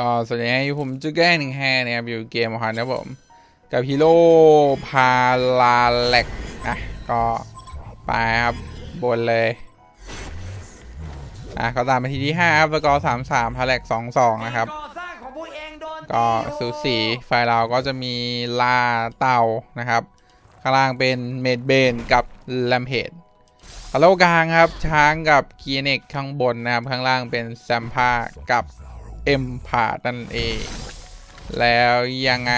ก็สวัสดีครับผมจุกแก้หนึ่งแฮนะครับอยู่เกมฮันนะครับผมกับฮีโร่พาลาเล็กนะก็ไปครับบนเลยอะก็ตามไปทีที่5ครับสกอร์สามสามพาเล็กสองสองนะครับ ก็สูสีไฟล์เราก็จะมีลาเต่านะครับ ข้างล่างเป็นเมดเบนกับแลมเพดฮัลโลกลางครับช้างกับคีเนกข้างบนนะครับ ข้างล่างเป็นแซมพากับ เอ็มพาดนั่นเอง แล้วยังไง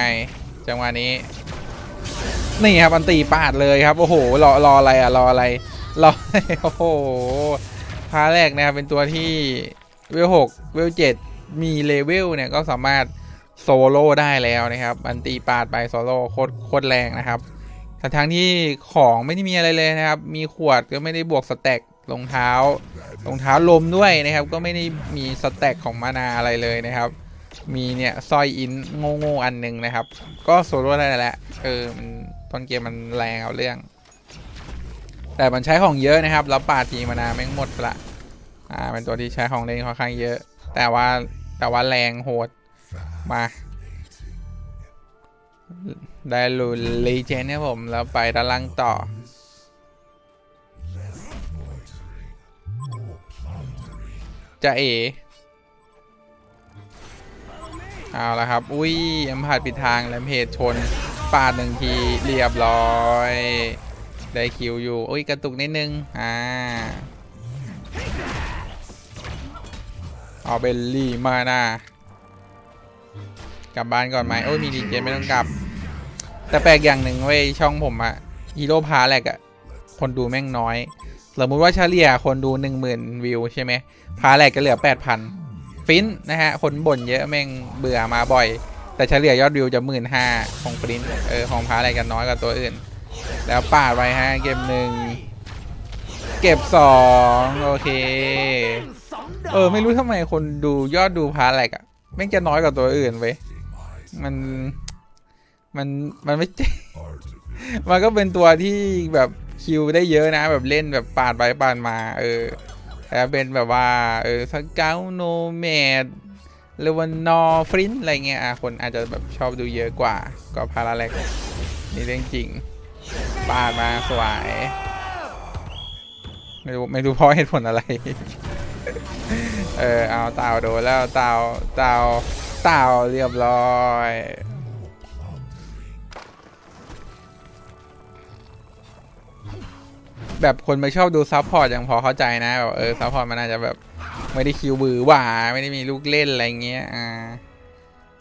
จังหวะนี้ นี่ครับอันตีปาดเลยครับ โอ้โห รอรออะไรอะรออะไร รอ โอ้โหพาแรกนะครับเป็นตัวที่เวลหกเวลเจ็ดมีเลเวลเนี่ยก็สามารถโซโล่ได้แล้วนะครับ อันตีปาดไปโซโล่โคตรโคตรแรงนะครับทั้งทั้งที่ของไม่ได้มีอะไรเลยนะครับ มีขวดก็ไม่ได้บวกสแต็กรองเท้า รองเท้าลมด้วยนะครับ ก็ไม่ได้มีสแต็กของมานาอะไรเลยนะครับ มีเนี่ยสร้อยอินโง่โง่ๆอันหนึ่งนะครับ ก็โซโล่ได้แหละเออมันต้นเกมมันแรงเอาเรื่อง แต่มันใช้ของเยอะนะครับ แล้วปาดทีมานาแม่งหมดละอ่าเป็นตัวที่ใช้ของเล่นค่อนข้างเยอะ แต่ว่าแต่ว่าแรงโหดมาได้ลูลีเจนเนี่ยผม แล้วไปด้านล่างต่อ จะเอเอาละครับ อุ้ยอัมพาดปิดทางแลมเพจชน ปาดหนึ่งทีเรียบร้อย ได้คิวอยู่อุ้ยกระตุกนิดนึง อ่าเอาเบลลี่มาหน้ากลับบ้านก่อนไหมโอ้ยมีดีเจไม่ต้องกลับ แต่แปลกอย่างหนึ่งเว้ยช่องผมอะฮีโร่พาแหลกอะคนดูแม่งน้อย สมมติว่าเฉลี่ยคนดูหนึ่งหมื่นวิวใช่ไหมพาแหลกก็เหลือแปดพันฟินนะฮะ คนบ่นเยอะแม่งเบื่อมาบ่อย แต่เฉลี่ยยอดวิวจะหมื่นห้าของปรินเออของพาแหลกกันน้อยกว่าตัวอื่น แล้วปาดไปฮะเกมหนึ่งเก็บสองโอเค เออ ไม่รู้ทำไมคนดูยอดดูพาแหลกอะแม่งจะน้อยกว่าตัวอื่นเว้ยมันมันมันไม่ มันก็เป็นตัวที่แบบ คิวได้เยอะนะ แบบเล่นแบบปาดไปปาดมา เออแต่เป็นแบบว่า เออสเกลโนเมดหรือว่านอฟรินอะไรเงี้ยอะคนอาจจะแบบชอบดูเยอะกว่า ก็พาราแลกนี่เรื่องจริงปาดมาสวยไม่รู้ไม่รู้เพราะเหตุผลอะไร เออเอาเต่าโดนแล้วเต่าเต่าเต่าเรียบร้อย แบบคนไม่ชอบดูซับพอร์ตยังพอเข้าใจนะแบบเออซับพอร์ตมันอาจจะแบบ ไม่ได้คิวบือหว่าไม่ได้มีลูกเล่นอะไรเงี้ยอ่า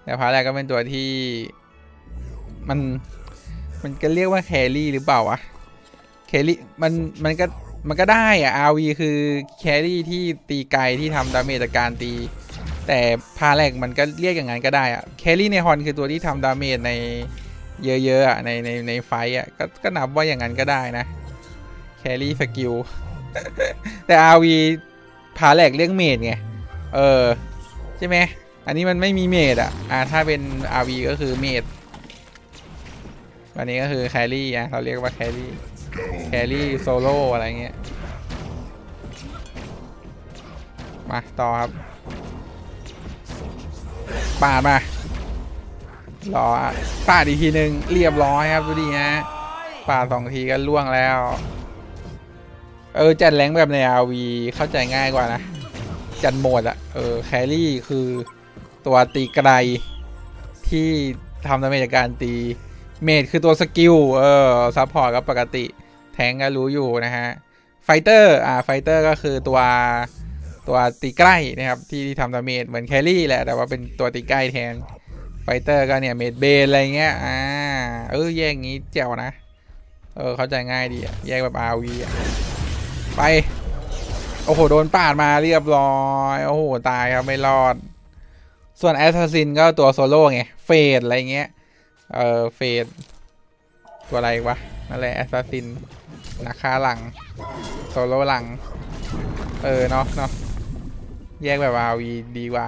แต่พาร์ทแรกก็เป็นตัวที่ มันมันก็เรียกว่าแครี่หรือเปล่าวะแครี่มันมันก็มันก็ได้อะ RV คือแครี่ที่ตีไกลที่ทำดาเมจจากการตี แต่พาแรกมันก็เรียกอย่างนั้นก็ได้อะแครี่ในฮอนคือตัวที่ทำดาเมจในเยอะๆอะในในในไฟอะก็ก็นับว่าอย่างนั้นก็ได้นะ รี่สกิล แต่ RV พาแหลกเรียกเมดไง เออ ใช่ไหม อันนี้มันไม่มีเมดอะ อ่า ถ้าเป็น RV ก็คือเมดวันนี้ก็คือแครี่อะ เราเรียกว่าแครี่ แครี่โซโล่อะไรเงี้ย มาต่อครับปาดมารอปาดอีกทีหนึ่งเรียบร้อยครับ ดูดีนะปาดสองทีก็ล่วงแล้ว เออ จัดแรงแบบใน RV เข้าใจง่ายกว่านะ จัดโหมดอะเออแครี่คือตัวตีไกลที่ทำดาเมจจากการตีเมดคือตัวสกิลเออซัพพอร์ตก็ปกติ แทงก็รู้อยู่นะฮะไฟเตอร์อ่าไฟเตอร์ก็คือตัวตัวตีใกล้นะครับ ที่ที่ทำดาเมจเหมือนแครี่แหละ แต่ว่าเป็นตัวตีใกล้แทนไฟเตอร์ก็เนี่ยเมดเบนอะไรเงี้ยอ่าเออแยกงี้แจ๋วนะ เออเข้าใจง่ายดีแยกแบบ RV อะ ไป โอ้โห โดนปาดมาเรียบร้อย โอ้โห ตายครับ ไม่รอด ส่วนแอสซัสซินก็ตัวโซโล่ไง เฟดอะไรเงี้ย เออเฟดตัวอะไรวะ นั่นแหละแอสซัสซินนักฆ่าหลัง โซโล่หลัง เออ เนาะเนาะแยกแบบ RV ดีกว่า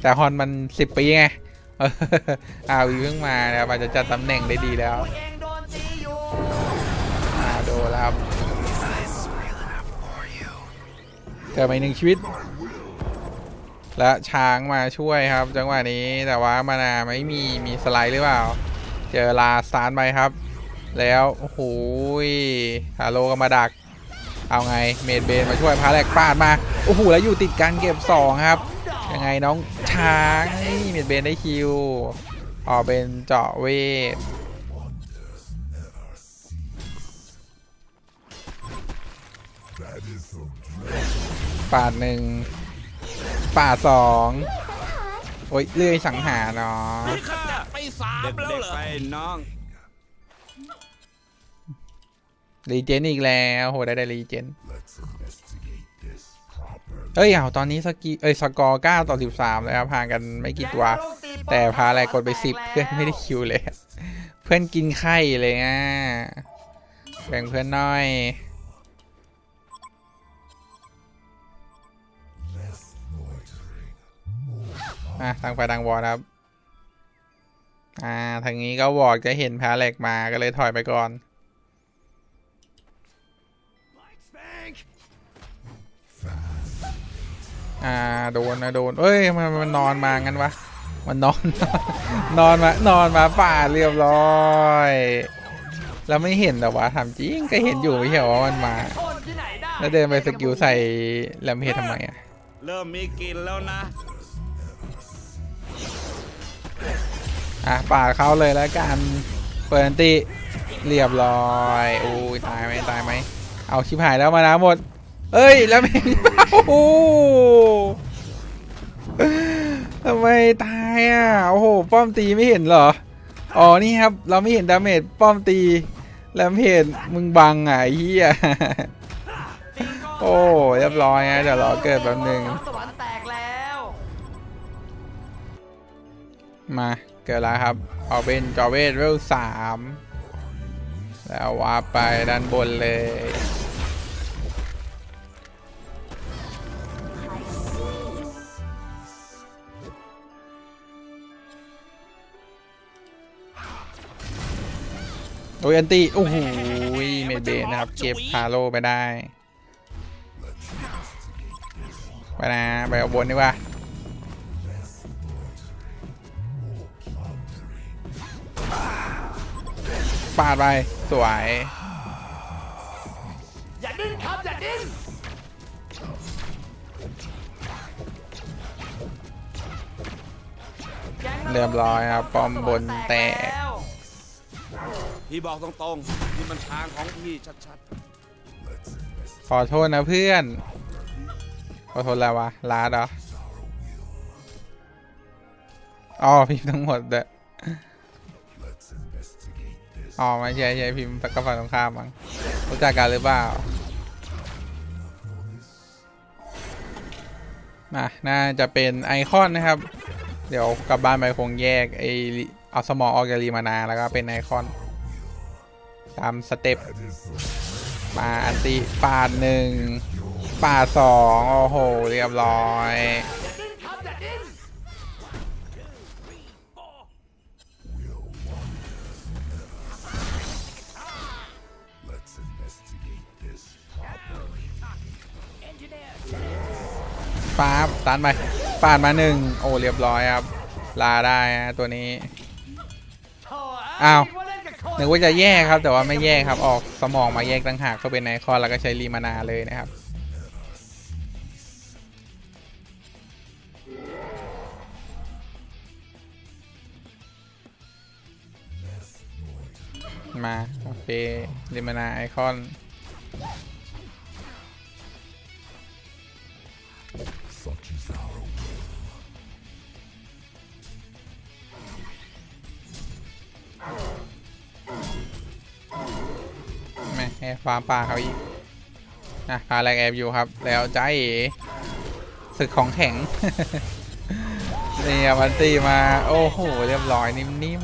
แต่ฮอนมันสิบปีไงออ RV เพิ่งมานะครับอาจจะจัดตำแหน่งได้ดีแล้ว กิดมาอีกหนึ่งชีวิต และช้างมาช่วยครับ จังหวะนี้แต่ว่ามานาไม่มีมีสไลด์หรือเปล่า เจอลาสตาร์ไปครับ แล้วโอ้โหฮาโลก็มาดัก เอาไงเมดเบนมาช่วยพาแหลกปาดมาโอ้โหแล้วอยู่ติดกันเก็บสองครับยังไงน้องช้างนี่เมดเบนได้คิวออกเป็นเจาะเว ปาดหนึ่งปาดสองโอ้ยเลื่อยสังหารเนาะนี่ขจัดไปสามแล้วเด็กเหรอๆไปน้องรีเจนอีกแล้วโหได้ได้รีเจนเอ้ยเอาตอนนี้สกีเอ้ยสกอร์9ต่อ13เลยครับห่างกันไม่กี่ตัว แต่พาอะไรกดไป10เพื่อนไม่ได้คิวเลย เพื่อนกินไข่เลยอะแบ่งเพื่อนหน้อย อะทางไปทางวอลครับ อ่า ทางนี้ก็วอร์จะเห็นแพ้เหล็กมาก็เลยถอยไปก่อนอ่าโดนนะโดนเอ้ยมันมันนอนมางั้นวะมันนอน นอนมานอนมาป่าเรียบร้อยแล้วไม่เห็นแต่ว่าทำจริงก็เห็นอยู่ไม่ใช่เหรอว่ามันมา แล้วเดินไปสกิลใส่แลมเพจทำไมอะ เริ่มมีกินแล้วนะ อะปาดเขาเลยแล้วกันเปิดอันติเรียบร้อยอู้ยตายไหมตายไหมเอาชิบหายแล้วมานะหมด เอ้ยแล้วไม่โอ้โหทำไมตายอะโอ้โหป้อมตีไม่เห็นเหรออ๋อนี่ครับ เราไม่เห็นดาเมจป้อมตีแลมเพจมึงบังอะไอ้เฮียโอ้เรียบร้อยนะเดี๋ยวรอเกิดแป๊บนึงสวรรค์แตกแล้วมา เกิดแล้วครับ เอาเป็นจอเวทเวลสามแล้ววาไปด้านบนเลยโอ้ยอันตีโอ้โหเมดเบนนะครับ เก็บคาโลไปได้ ไปนะ ไปเอาบนดีกว่า ปาดไป สวย อย่าดิ้นครับ อย่าดิ้นแก๊งนกเรียบร้อยครับ ป้อมบนแตกล้วพี่บอกตรงๆนี่มันทางของพี่ชัดขอโทษนะเพื่อน ขอโทษแล้ววะลาดเหรออ๋อพิมพ์ทั้งหมดเด้อ อ๋อไม่ใช่ใช่พิมพ์กับฝั่งตรงข้ามมั้งรู้จักกันหรือเปล่าอะน่าจะเป็นไอคอนนะครับ เดี๋ยวกลับบ้านไปคงแยกไอเอาสมองออกจากรีมานาแล้วก็เป็นไอคอน ตามสเต็ปมาอันติปาดหนึ่งปาดสองโอ้โห เรียบร้อย ป๊าบตันไปปาดมาหนึ่งโอ้เรียบร้อยครับ ลาได้ตัวนี้อ้าวนึกว่าจะแยกครับ แต่ว่าไม่แยกครับออกสมองมาแยกต่างหากก็เป็นไอคอนแล้วก็ใช้รีมานาเลยนะครับมาโอเครีมานาไอคอน แม่ให้ฟาร์มป่าเขาอีกนะพาแรงแอบอยู่ครับ แล้วใจศึกของแข็งนี่ครับมันตีมา โอ้โห เรียบร้อยนิ่ม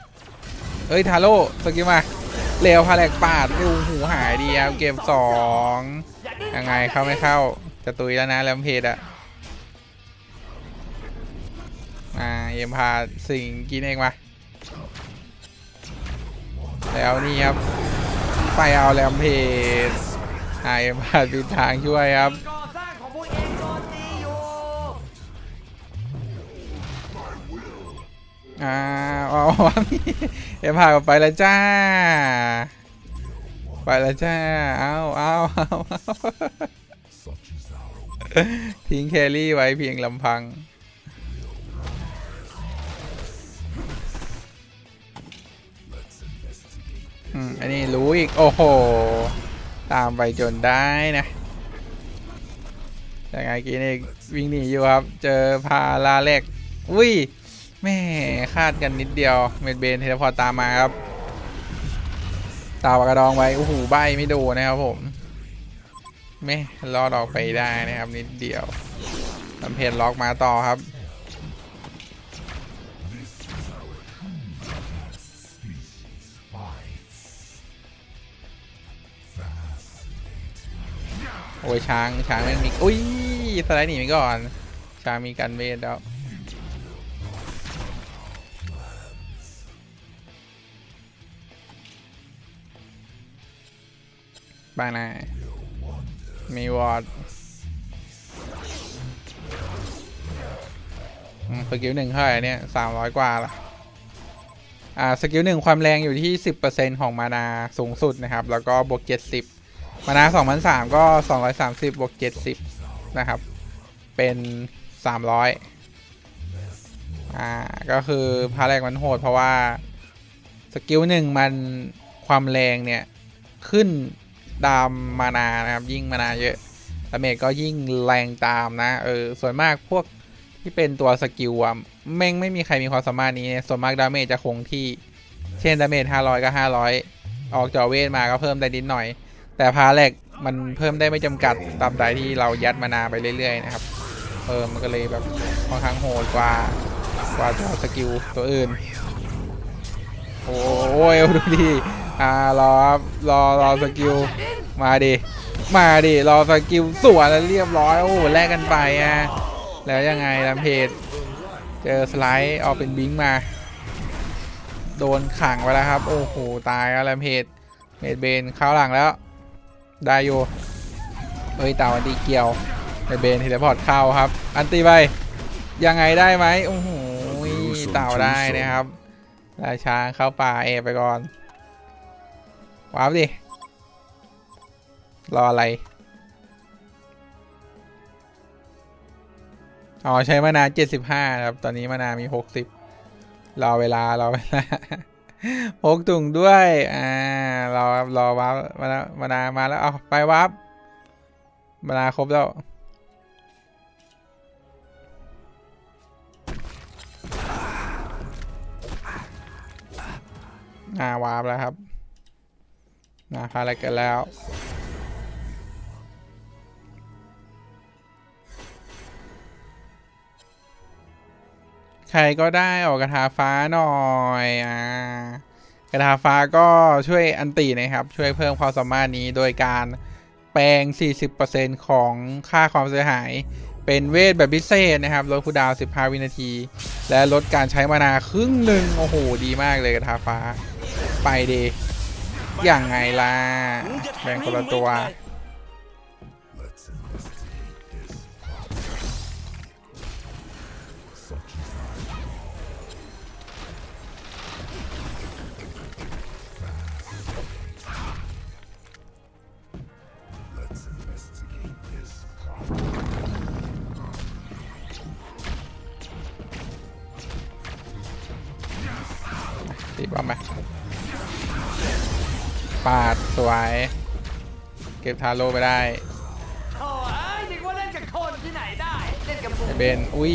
ๆเอ้ย ทาโร่สกิมาเร็วพาแลกปาดดูหูหายดีครับเกมสองยังไงเข้าไม่เข้า จะตุยแล้วนะแลมเพจอะอ่าเอ็มพาสิงกินเองมา แล้วนี่ครับ ไปเอาแลมเพสไห้ผ่านปิดทางช่วยครับอ่าเอ๋อเอ็มพาไปแล้วจ้า ไปแล้วจ้า เอาเอาเอาทิ้งแครี่ไว้เพียงลำพัง อืมอันนี้รู้อีก โอ้โห ตามไปจนได้นะยังไงกินอีกวิ่งหนีอยู่ครับ เจอพาลาเล็กอุ้ยแม่คาดกันนิดเดียว เมดเบนเทเลพอร์ตตามมาครับ ตาวกระดองไว้โอ้โหใบไม่โดนนะครับผมแม่รอดออกไปได้นะครับนิดเดียวลำเพจล็อกมาต่อครับ อ้ยช้างช้างแม่มีอุ้ยสไลด์หนีไปก่อน ช้างมีกันเวทแล้วบ้างนะมีวอร์ดสกิลหนึ่งเท่าไหร่เนี่ยสามร้อยกว่าละอ่า สกิลหนึ่งความแรงอยู่ที่สิบเปอร์เซ็นของมานาสูงสุดนะครับ แล้วก็บวกเจ็ดสิบ มานาสองพันสามก็สองร้อยสามสิบบวกเจ็ดสิบนะครับ เป็นสามร้อยอ่า ก็คือพาแรกมันโหดเพราะว่า สกิลหนึ่งมันความแรงเนี่ย ขึ้นตามมานานะครับ ยิ่งมานาเยอะดาเมจก็ยิ่งแรงตามนะ เออ ส่วนมากพวกที่เป็นตัวสกิลอะแม่งไม่มีใครมีความสามารถนี้ ส่วนมากดาเมจจะคงที่ เช่นดาเมจ500 ก็ 500 ออกจอเวทมาก็เพิ่มได้นิดหน่อย แต่พาแรกมันเพิ่มได้ไม่จำกัดตามใดที่เรายัดมานาไปเรื่อยๆนะครับเออมันก็เลยแบบค่อนข้างโหดกว่ากว่าตัวสกิลตัวอื่น โอ้ยดูดิอ่ารอครับรอรอสกิลมาดิมาดิรอสกิลสวนแล้วเรียบร้อยโอ้โหแลกกันไปอะแล้วยังไงลำเพจเจอสไลด์ออกเป็นบิงมา โดนขังไว้แล้วครับ โอ้โหตายแล้วลำเพจเมดเบนเข้าหลังแล้ว ได้อยู่เฮ้ยเต่าอันตีเกี่ยวเมดเบนเทเลพอร์ตเข้าครับ อันตีไปยังไงได้ไหมโอ้โหเต่าได้นะครับราชาเข้าป่าเอไปก่อนว้าวดิ รออะไร อ๋อ ใช้มานานเจ็ดสิบห้าครับ ตอนนี้มานานมีหกสิบรอเวลารอเวลา พกถุงด้วยอ่ารอรอวับมาแล้วมานามาแล้วเอาไปวับมานาครบแล้วอ่าวาร์ปแล้วครับนะพาอะไรกันแล้ว ใครก็ได้ออกกระทาฟ้าหน่อยอ่ากระทาฟ้าก็ช่วยอันตีนะครับ ช่วยเพิ่มความสามารถนี้โดยการแปลง 40%ของค่าความเสียหาย เป็นเวทแบบพิเศษนะครับ ลดคูดาว 15 วินาที และลดการใช้มานาครึ่งหนึ่งโอ้โห ดีมากเลยกระทาฟ้า ไปดีอย่างไงล่ะ แบ่งคนละตัว บอมไหมปาดสวย เก็บทาโร่ไปได้โถ่เอ้ยนึกว่าเล่นกับคนที่ไหนได้ เล่นกับหมูไอเบนอุ้ย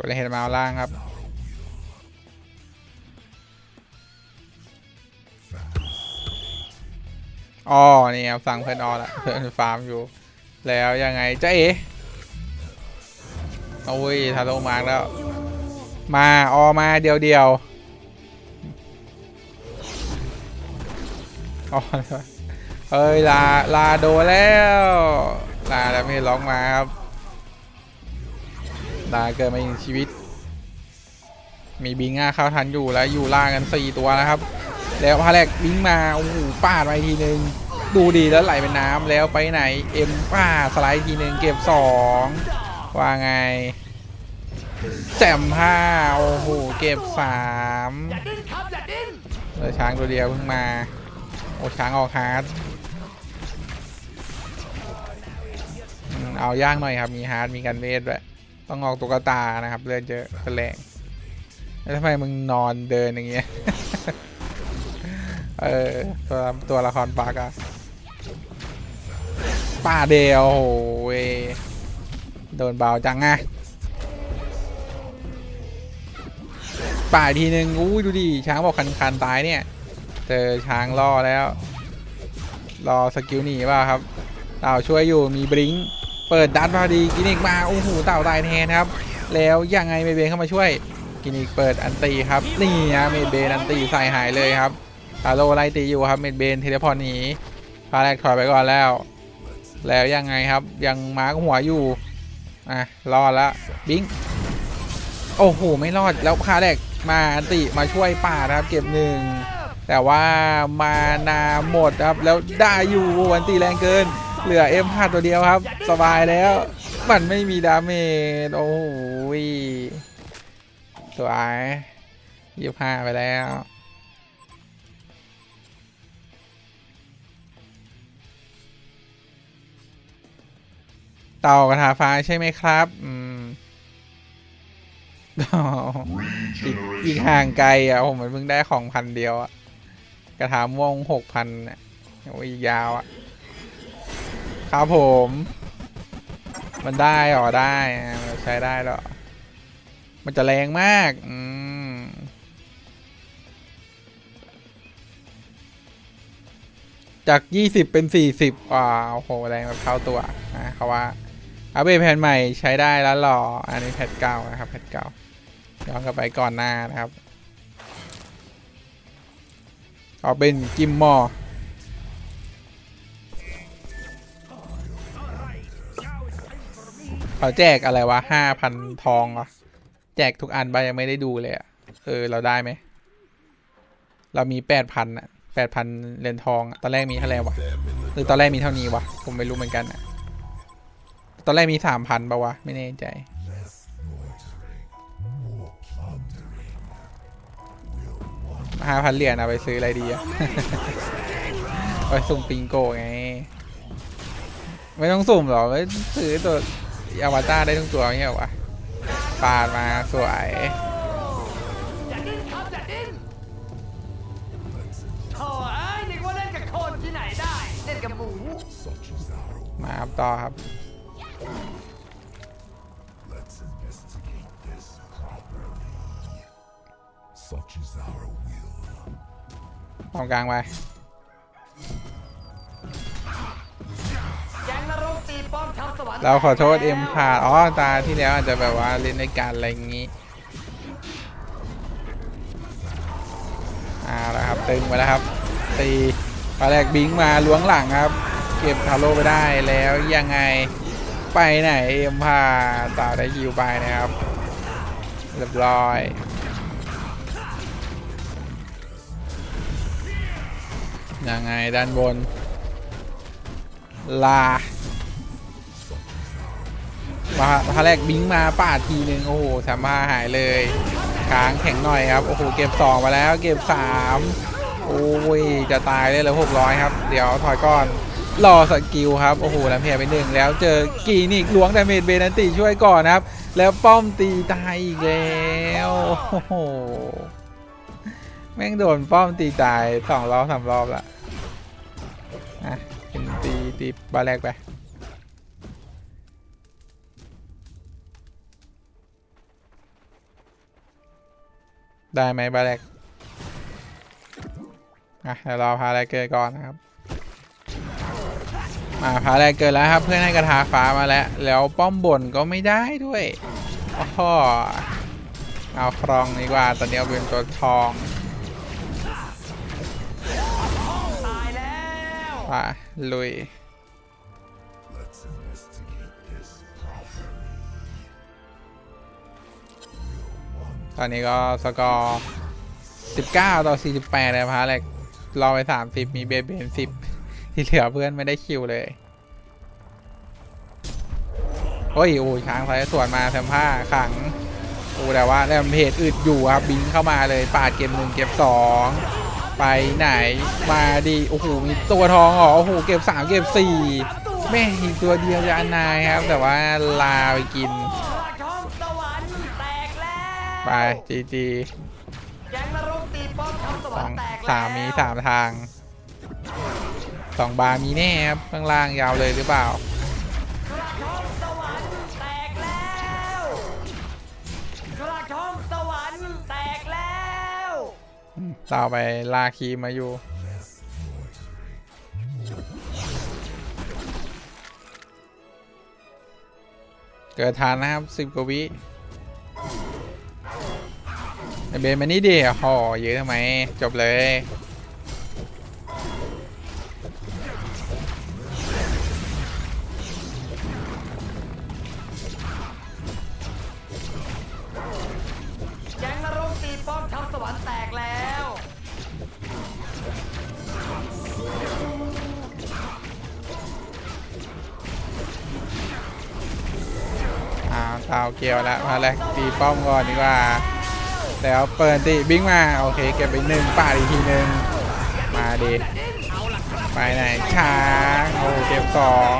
กดเล่นเฮดมาล่างครับอ๋อนี่ครับสั่งเพื่อนออละเพื่อนฟาร์มอยู่ แล้วยังไงจะเอ๋โอ้ยทาโลมาแล้ว มาออมาเดียวเดียวออเฮ้ยลาลาโดแล้ว ลาแล้วไม่ร้องมาครับ ลาเกิดมาอีกชีวิต มีบิงอะเข้าทันอยู่แล้วอยู่ล่างกันสี่ตัวนะครับ แล้วพาแรกบิงมาโอ้โหปาดไปทีนึงดูดีแล้วไหลเป็นน้ำแล้วไปไหนเอ็มป้าสไลด์ทีหนึ่งเก็บสองว่าไงแจมห้าโอ้โหเก็บสามออย่าดิ้นเลือช้างตัวเดียวเพิ่งมา โอ้ช้างออกฮาร์ดเอาย่างหน่อยครับมีฮาร์ดมีกันเวทด้วย ต้องออกตุ๊กตานะครับ เลือดเยอะแรงแล้วทำไมมึงนอนเดินอย่างเงี้ย เออตัวตัวละครปากอะป่าเดียวโอ้โหเว้ยโดนเบาจังอะป่าอีกทีนึงอู้ดูดิ ช้างบอกคันคันตายเนี่ย เจอช้างล่อแล้ว รอสกิลหนีเปล่าครับเต่าช่วยอยู่มีบลิงก์ เปิดดัดพอดีกินิกมาโอ้โหเต่าตายแทนครับ แล้วยังไงเมเบนเข้ามาช่วย กินิกเปิดอันตีครับนี่นะเมเบนอันตีใส่หายเลยครับตาโลไล่ตีอยู่ครับเมเบนเทเลพอร์ตหนีพาแรกถอยไปก่อนแล้ว แล้วยังไงครับยังมาร์กหัวอยู่อะรอดละบิงโอ้โหไม่รอดแล้วพาแรกมาอันติมาช่วยป่านะครับ เก็บหนึ่งแต่ว่ามานาหมดครับแล้วได้อยู่วันตีแรงเกิน เหลือเอ็มพาตัวเดียวครับ สบายแล้ว มันไม่มีดาเมจโอ้โหสวยยี่ห้าไปแล้วเต่ากระทาฟ้าใช่ไหมครับ อืมอีกอีกห่างไกลอะผมมันเพิ่งได้ของพันเดียวอะ กระถามม่วงหกพันเนี่ยโอ้ยอีกยาวอะ ครับผม มันได้เหรอได้ใช้ได้หรอมันจะแรงมาก อืมจากยี่สิบเป็นสี่สิบว้าวโหแรงแบบเท่าตัวนะเขาว่าอัปเดตแผ่นใหม่ใช้ได้แล้วหรอ อันนี้แพทเก่านะครับแพทเก่าย้อนกลับไปก่อนหน้านะครับเอาเป็นกิมมอ เขาแจกอะไรวะห้าพันทองเหรอแจกทุกอันไปยังไม่ได้ดูเลยอะเออ เราได้ไหม เรามีแปดพันอะแปดพันเหรียญทองตอนแรกมีเท่าไหร่วะหรือตอนแรกมีเท่านี้วะผมไม่รู้เหมือนกันอะตอนแรกมีสามพันปะวะ ไม่แน่ใจห้าพันเหรียญเอาไปซื้ออะไรดีอะไปสุ่มปิงโกไง ไม่ต้องสุ่มหรอไม่ซื้อตัว อวตารได้ทุกตัวไม่ใช่เหรอวะปาดมาสวยอย่าดิ้นครับอย่าดิ้นโถ่เอ้ยนึกว่าเล่นกับคนที่ไหนได้เล่นกับหมูมาครับต่อครับ Such is our will. ตรงกลางไป เราขอโทษเอ็มพาดอ๋อตาที่แล้วอาจจะแบบว่าเล่นในการอะไรอย่างงี้อ่าแล้วครับตึงไปแล้วครับตีปลาแรกบิงมาล้วงหลังครับ เก็บทาโร่ไปได้แล้วยังไงไปไหนเอ็มพาตาได้คิวไปนะครับเรียบร้อยยังไงด้านบนลา มาพาแรกบิงมาปาทีนึงโอ้โหสามาหายเลยค้างแข็งหน่อยครับ โอ้โห เก็บ2มาแล้ว เก็บ3โอ้ย จะตายได้เลย600 ครับ เดี๋ยวถอยก่อน รอสกิลครับ โอ้โหแล้วเพียไปหนึ่งแล้วเจอกีนิกล้วงแต่เมดเบนันติช่วยก่อนครับ แล้วป้อมตีตายอีกแล้วโอ้โหแม่งโดนป้อมตีตายสองรอบสามรอบละอะเป็นตีตีบาแรกไป ได้ไหมบาแรกอะเดี๋ยวรอพาแรกเกิดก่อนนะครับมาพาแรกเกิดแล้วครับ เพื่อนให้กระทาฟ้ามาแล้ว แล้วป้อมบนก็ไม่ได้ด้วยโอ้โหเอาครองดีกว่า ตอนนี้เอาเป็นตัวทองตายแล้ไปลุย ตอนนี้ก็สกอร์19 ต่อ 48 เลยพาแรกรอไป 30 มีเบเบน10 ที่เหลือเพื่อนไม่ได้คิวเลยโอ้ยโอ้ยช้างไฟสวนมาแซมผ้าขังโอ้แต่ว่าแรมเพจอึดอยู่ครับบิงเข้ามาเลยปาดเกมหนึ่งเก็บสองไปไหนมาดีโอ้โหมีตัวทองเหรอโอ้โหเก็บสามเก็บสี่แม่อีกตัวเดียวจะอันนายครับ แต่ว่าลาไปกิน ไปจีจีแก๊งนรกตีป้อมทำสสวรอรงค์แตกแล้วสามมีสามทางสองบาร์มีแน่ครับข้างล่างยาวเลยหรือเปล่ากระท้องสวรรค์แตกแล้วกระท้องสวรรค์แตกแล้วต่อไปลาคีมาอยู่เกิดทานนะครับสิบกว่าวิ ไอเบนมานี่ดิห่อเยอะทำไม จบเลย แก๊งนรกตีป้อมทำสวรรค์แตกแล้ว อ้าวเตาเกียวแล้วมาเลยตีป้อมก่อนดีกว่า แล้วเปิดตีบิงมา โอเคเก็บไปหนึ่งป่าอีกทีหนึ่งมาดีไปไหนช้างโอ้เก็บสอง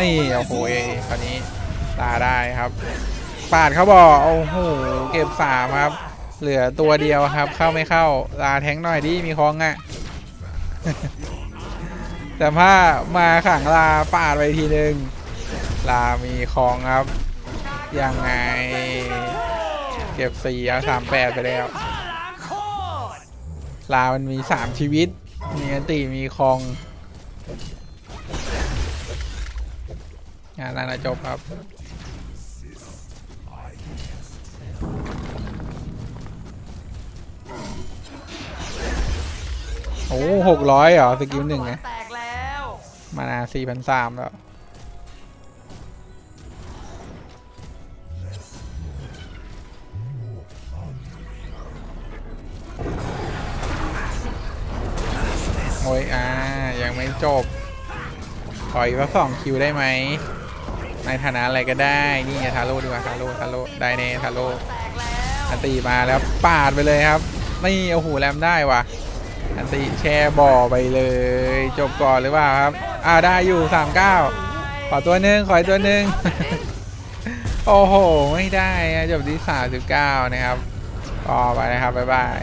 นี่โอ้โหเอ้คราวนี้ตาได้ครับปาดเขาบอกโอ้โหเก็บสามครับ เหลือตัวเดียวครับ เข้าไม่เข้าลาแทงหน่อยดิมีคองอะแต่ถ้ามาขังลาปาดไปทีหนึ่งลามีคองครับยังไง ก็บสี่เอาสามแปดไปแล้วล้างโคตรลามันมีสามชีวิต มีอันติมีคองงานน่าจะจบครับโอ้หกร้อยเหรอ สกิลหนึ่งไงแตกแล้วมานาสี่พันสามแล้ว ยอ่ายังไม่จบขออีกสักสองคิวได้ไหมในฐานะอะไรก็ได้ นี่ไงทาโร่ดีกว่าทาโร่ทาโร่ได้เน่ทาโร่อันตีมาแล้วปาดไปเลยครับ นี่โอ้โหแรมได้ว่ะ อันตีแช่บ่อไปเลย จบก่อนหรือเปล่าครับ อ่าได้อยู่สามเก้าขอตัวหนึ่งขออีกตัวหนึ่งโอ้โห ไม่ได้จบที่สามสิบเก้านะครับต่อไปนะครับ บ๊ายบาย